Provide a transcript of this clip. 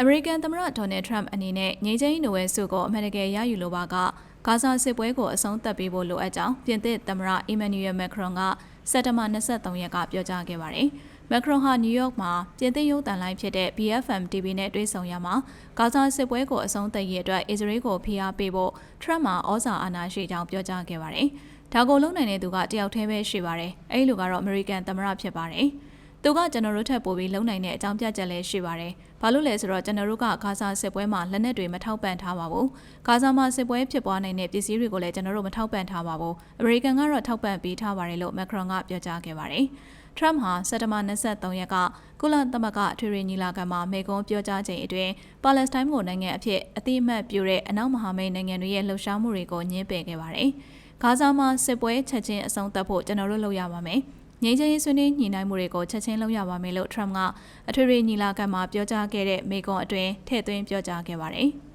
အမေရိကန်သမ္မတဒေါ်နယ်ထရမ့်အနေနဲ့ငြိမ်းချမ်းရေးနိုဝယ်ဆုကိုအမေရိကန်ရယူလိုပါကဂါဇာစစ်ပွဲကိုအဆုံးသတ်ပေးဖို့လိုအပ်ကြောင်းပြင်သစ်သမ္မတအီမန်နျူရယ်မက်ခရွန်ကစက်တဘာ23ရက်ကပြောကြားခဲ့ပါတယ်။မက်ခရွန်ဟာနယူးယောက်မှာပြင်သစ်ရုပ်သံလိုင်းဖြစ်တဲ့ BFM TV နဲ့တွေ့ဆုံရမှာဂါဇာစစ်ပွဲကိုအဆုံးသတ်ရေးအတွက်အစ္စရေးကိုဖိအားပေးဖို့ထရမ့်မှာဩဇာအာဏာရှိကြောင်းပြောကြားခဲ့ပါတယ်။ဒါကိုလုံနိုင်တဲ့သူကတယောက်တည်းပဲရှိပါတယ်။အဲဒီလူကတော့အမေရိကန်သမ္မတဖြစ်ပါတယ်။ သူကကျွန်တော်တို့ထက်ပိုပြီးလုံနိုင်တဲ့အကြောင်းပြချက်လည်းရှိပါတယ်။ဘာလို့လဲဆိုတော့ကျွန်တော်တို့ကဂါဇာစစ်ပွဲမှာလက်နက်တွေမထောက်ပံ့ထားပါဘူး။ဂါဇာမှာစစ်ပွဲဖြစ်ပွားနိုင်တဲ့ပစ္စည်းတွေကိုလည်းကျွန်တော်တို့မထောက်ပံ့ထားပါဘူး။အမေရိကန်ကတော့ထောက်ပံ့ပေးထားပါတယ်လို့မက်ခရွန်ကပြောကြားခဲ့ပါတယ်။ Trump ဟာစက်တဘာ23ရက်ကကုလသမဂ္ဂအထွေထွေညီလာခံမှာမေကွန်းပြောကြားချိန်အတွင်းပါလက်စတိုင်းကိုနိုင်ငံအဖြစ်အတိအမှတ်ပြုတဲ့အနောက်မဟာမိတ်နိုင်ငံတွေရဲ့လှုပ်ရှားမှုတွေကိုညှင်းပယ်ခဲ့ပါတယ်။ဂါဇာမှာစစ်ပွဲချက်ချင်းအဆုံးသတ်ဖို့ကျွန်တော်တို့လုပ်ရပါမယ်။ ငြိမ်းချမ်းရေးဆွေးနွေးညှိနှိုင်းမှုတွေကိုချက်ချင်းလုပ်ရပါမယ်လို့ Trump ကအထွေထွေညီလာခံမှာပြောကြားခဲ့တဲ့မိန့်ခွန်းအတွင်းထည့်သွင်းပြောကြားခဲ့ပါတယ်။